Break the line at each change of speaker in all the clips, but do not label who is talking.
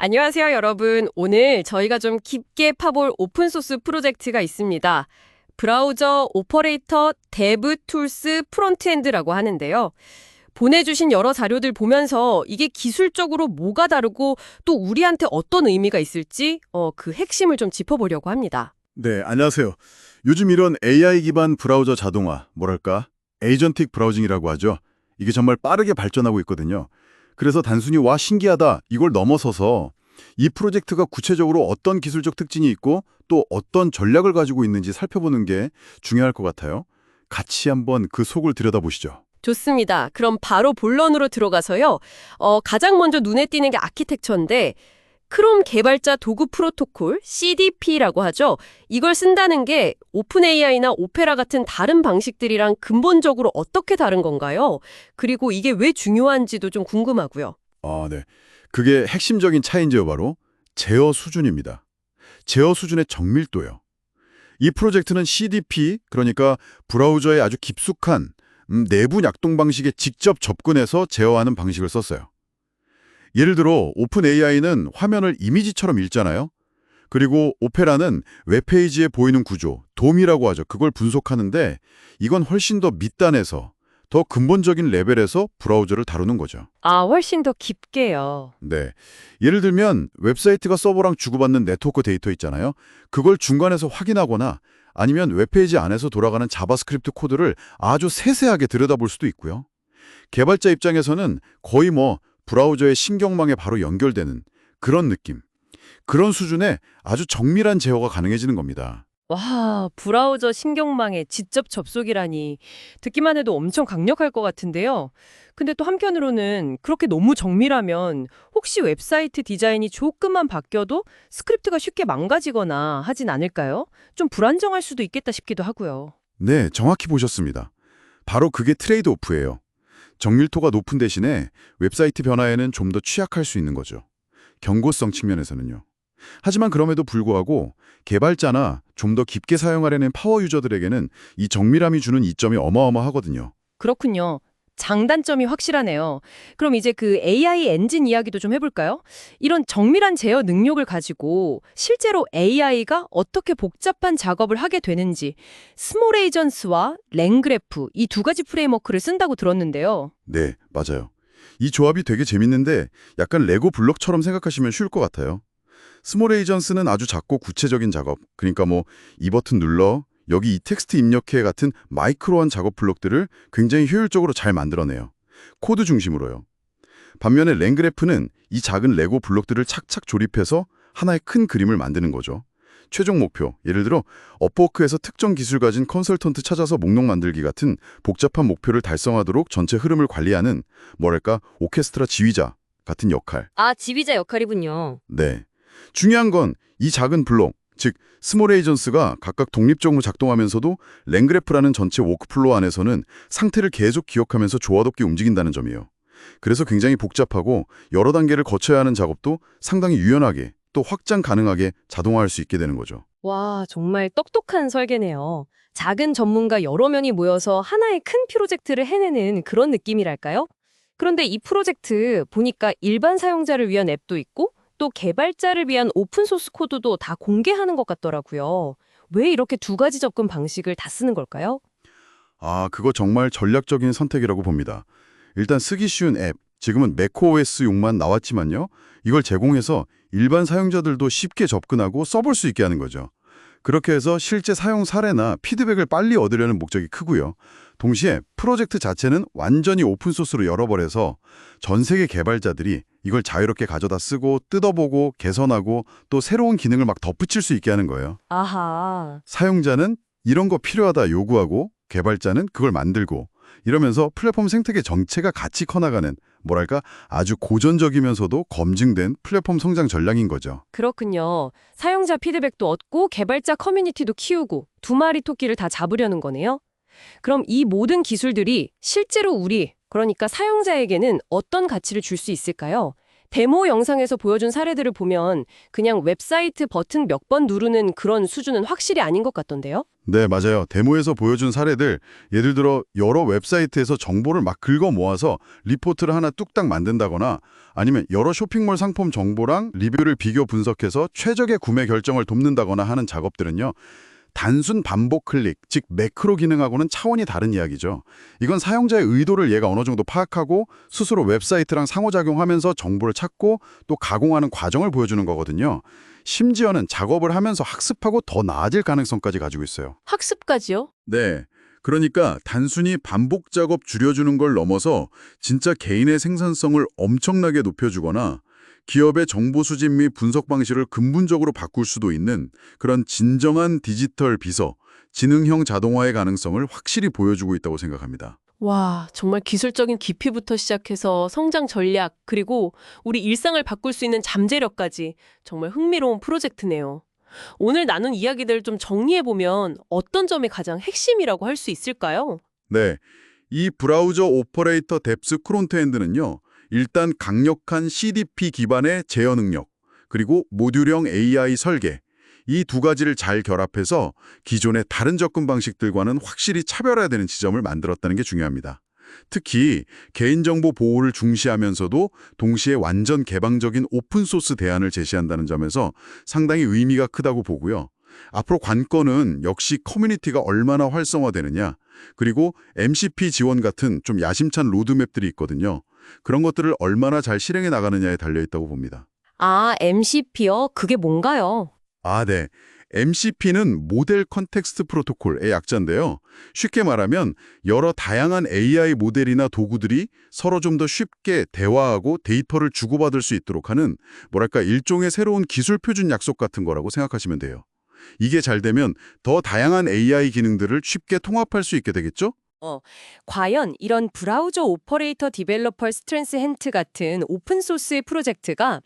안녕하세요, 여러분. 오늘 저희가 좀 깊게 파볼 오픈소스 프로젝트가 있습니다. 브라우저 오퍼레이터 데브 툴스 프론트엔드라고 하는데요. 보내주신 여러 자료들 보면서 이게 기술적으로 뭐가 다르고 또 우리한테 어떤 의미가 있을지 어, 그 핵심을 좀 짚어보려고 합니다.
네, 안녕하세요. 요즘 이런 AI 기반 브라우저 자동화, 뭐랄까, 에이전틱 브라우징이라고 하죠. 이게 정말 빠르게 발전하고 있거든요. 그래서 단순히 와 신기하다 이걸 넘어서서 이 프로젝트가 구체적으로 어떤 기술적 특징이 있고 또 어떤 전략을 가지고 있는지 살펴보는 게 중요할 것 같아요. 같이 한번 그 속을 들여다보시죠.
좋습니다. 그럼 바로 본론으로 들어가서요. 어, 가장 먼저 눈에 띄는 게 아키텍처인데 크롬 개발자 도구 프로토콜 CDP라고 하죠. 이걸 쓴다는 게 오픈 AI나 오페라 같은 다른 방식들이랑 근본적으로 어떻게 다른 건가요? 그리고 이게 왜 중요한지도 좀 궁금하고요.
아, 네. 그게 핵심적인 차이인지요, 바로 제어 수준입니다. 제어 수준의 정밀도요. 이 프로젝트는 CDP, 그러니까 브라우저의 아주 깊숙한 음, 내부 약동 방식에 직접 접근해서 제어하는 방식을 썼어요. 예를 들어 오픈 AI는 화면을 이미지처럼 읽잖아요. 그리고 오페라는 웹페이지에 보이는 구조, 돔이라고 하죠. 그걸 분석하는데 이건 훨씬 더 밑단에서 더 근본적인 레벨에서 브라우저를 다루는 거죠.
아, 훨씬 더 깊게요.
네. 예를 들면 웹사이트가 서버랑 주고받는 네트워크 데이터 있잖아요. 그걸 중간에서 확인하거나 아니면 웹페이지 안에서 돌아가는 자바스크립트 코드를 아주 세세하게 들여다볼 수도 있고요. 개발자 입장에서는 거의 뭐 브라우저의 신경망에 바로 연결되는 그런 느낌. 그런 수준의 아주 정밀한 제어가 가능해지는 겁니다.
와, 브라우저 신경망에 직접 접속이라니 듣기만 해도 엄청 강력할 것 같은데요. 근데 또 한편으로는 그렇게 너무 정밀하면 혹시 웹사이트 디자인이 조금만 바뀌어도 스크립트가 쉽게 망가지거나 하진 않을까요? 좀 불안정할 수도 있겠다 싶기도 하고요.
네, 정확히 보셨습니다. 바로 그게 트레이드 오프예요. 정밀도가 높은 대신에 웹사이트 변화에는 좀 더 취약할 수 있는 거죠. 경고성 측면에서는요. 하지만 그럼에도 불구하고 개발자나 좀 더 깊게 사용하려는 파워 유저들에게는 이 정밀함이 주는 이점이 어마어마하거든요.
그렇군요. 장단점이 확실하네요. 그럼 이제 그 AI 엔진 이야기도 좀 해볼까요? 이런 정밀한 제어 능력을 가지고 실제로 AI가 어떻게 복잡한 작업을 하게 되는지 스몰 에이전스와 랭그래프 이 두 가지 프레임워크를 쓴다고 들었는데요.
네, 맞아요. 이 조합이 되게 재밌는데 약간 레고 블록처럼 생각하시면 쉬울 것 같아요. 스몰 에이전스는 아주 작고 구체적인 작업, 그러니까 뭐 이 버튼 눌러, 여기 이 텍스트 입력해 같은 마이크로한 작업 블록들을 굉장히 효율적으로 잘 만들어내요. 코드 중심으로요. 반면에 랭그래프는 이 작은 레고 블록들을 착착 조립해서 하나의 큰 그림을 만드는 거죠. 최종 목표, 예를 들어 업워크에서 특정 기술 가진 컨설턴트 찾아서 목록 만들기 같은 복잡한 목표를 달성하도록 전체 흐름을 관리하는 뭐랄까 오케스트라 지휘자 같은 역할.
아, 지휘자 역할이군요.
네. 중요한 건 이 작은 블록, 즉 스몰 에이전스가 각각 독립적으로 작동하면서도 랭그래프라는 전체 워크플로우 안에서는 상태를 계속 기억하면서 조화롭게 움직인다는 점이에요. 그래서 굉장히 복잡하고 여러 단계를 거쳐야 하는 작업도 상당히 유연하게 또 확장 가능하게 자동화할 수 있게 되는 거죠.
와, 정말 똑똑한 설계네요. 작은 전문가 여러 명이 모여서 하나의 큰 프로젝트를 해내는 그런 느낌이랄까요? 그런데 이 프로젝트 보니까 일반 사용자를 위한 앱도 있고 또 개발자를 위한 오픈소스 코드도 다 공개하는 것 같더라고요. 왜 이렇게 두 가지 접근 방식을 다 쓰는 걸까요?
아, 그거 정말 전략적인 선택이라고 봅니다. 일단 쓰기 쉬운 앱, 지금은 macOS용만 나왔지만요. 이걸 제공해서 일반 사용자들도 쉽게 접근하고 써볼 수 있게 하는 거죠. 그렇게 해서 실제 사용 사례나 피드백을 빨리 얻으려는 목적이 크고요. 동시에 프로젝트 자체는 완전히 오픈소스로 열어버려서 전 세계 개발자들이 이걸 자유롭게 가져다 쓰고 뜯어보고 개선하고 또 새로운 기능을 막 덧붙일 수 있게 하는 거예요.
아하.
사용자는 이런 거 필요하다 요구하고 개발자는 그걸 만들고 이러면서 플랫폼 생태계 전체가 같이 커나가는 뭐랄까 아주 고전적이면서도 검증된 플랫폼 성장 전략인 거죠.
그렇군요. 사용자 피드백도 얻고 개발자 커뮤니티도 키우고 두 마리 토끼를 다 잡으려는 거네요. 그럼 이 모든 기술들이 실제로 우리, 그러니까 사용자에게는 어떤 가치를 줄 수 있을까요?
데모 영상에서 보여준 사례들을 보면 그냥 웹사이트 버튼 몇 번 누르는 그런 수준은 확실히 아닌 것 같던데요?
네, 맞아요. 데모에서 보여준 사례들, 예를 들어 여러 웹사이트에서 정보를 막 긁어 모아서 리포트를 하나 뚝딱 만든다거나 아니면 여러 쇼핑몰 상품 정보랑 리뷰를 비교 분석해서 최적의 구매 결정을 돕는다거나 하는 작업들은요. 단순 반복 클릭, 즉 매크로 기능하고는 차원이 다른 이야기죠. 이건 사용자의 의도를 얘가 어느 정도 파악하고 스스로 웹사이트랑 상호작용하면서 정보를 찾고 또 가공하는 과정을 보여주는 거거든요. 심지어는 작업을 하면서 학습하고 더 나아질 가능성까지 가지고 있어요.
학습까지요?
네. 그러니까 단순히 반복 작업 줄여주는 걸 넘어서 진짜 개인의 생산성을 엄청나게 높여주거나 기업의 정보 수집 및 분석 방식을 근본적으로 바꿀 수도 있는 그런 진정한 디지털 비서, 지능형 자동화의 가능성을 확실히 보여주고 있다고 생각합니다.
와, 정말 기술적인 깊이부터 시작해서 성장 전략, 그리고 우리 일상을 바꿀 수 있는 잠재력까지 정말 흥미로운 프로젝트네요. 오늘 나눈 이야기들 좀 정리해보면 어떤 점이 가장 핵심이라고 할 수 있을까요?
네. 이 브라우저 오퍼레이터 뎁스 프론트엔드는요. 일단 강력한 CDP 기반의 제어 능력, 그리고 모듈형 AI 설계, 이 두 가지를 잘 결합해서 기존의 다른 접근 방식들과는 확실히 차별화되는 지점을 만들었다는 게 중요합니다. 특히 개인정보 보호를 중시하면서도 동시에 완전 개방적인 오픈소스 대안을 제시한다는 점에서 상당히 의미가 크다고 보고요. 앞으로 관건은 역시 커뮤니티가 얼마나 활성화되느냐, 그리고 MCP 지원 같은 좀 야심찬 로드맵들이 있거든요. 그런 것들을 얼마나 잘 실행해 나가느냐에 달려있다고 봅니다.
아, MCP요? 그게 뭔가요?
아, 네. MCP는 모델 컨텍스트 프로토콜의 약자인데요. 쉽게 말하면 여러 다양한 AI 모델이나 도구들이 서로 좀 더 쉽게 대화하고 데이터를 주고받을 수 있도록 하는 뭐랄까 일종의 새로운 기술 표준 약속 같은 거라고 생각하시면 돼요. 이게 잘 되면 더 다양한 AI 기능들을 쉽게 통합할 수 있게 되겠죠?
과연 이런 브라우저 오퍼레이터 디벨로퍼 스트렝스 핸트 같은 오픈소스 프로젝트가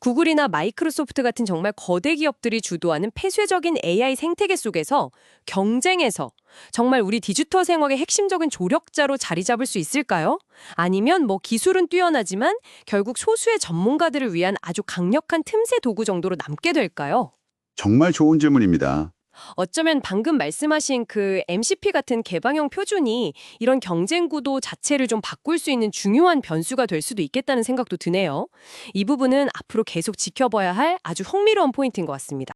구글이나 마이크로소프트 같은 정말 거대 기업들이 주도하는 폐쇄적인 AI 생태계 속에서 경쟁에서 정말 우리 디지털 생활의 핵심적인 조력자로 자리 잡을 수 있을까요? 아니면 뭐 기술은 뛰어나지만 결국 소수의 전문가들을 위한 아주 강력한 틈새 도구 정도로 남게 될까요?
정말 좋은 질문입니다.
어쩌면 방금 말씀하신 그 MCP 같은 개방형 표준이 이런 경쟁 구도 자체를 좀 바꿀 수 있는 중요한 변수가 될 수도 있겠다는 생각도 드네요. 이 부분은 앞으로 계속 지켜봐야 할 아주 흥미로운 포인트인 것 같습니다.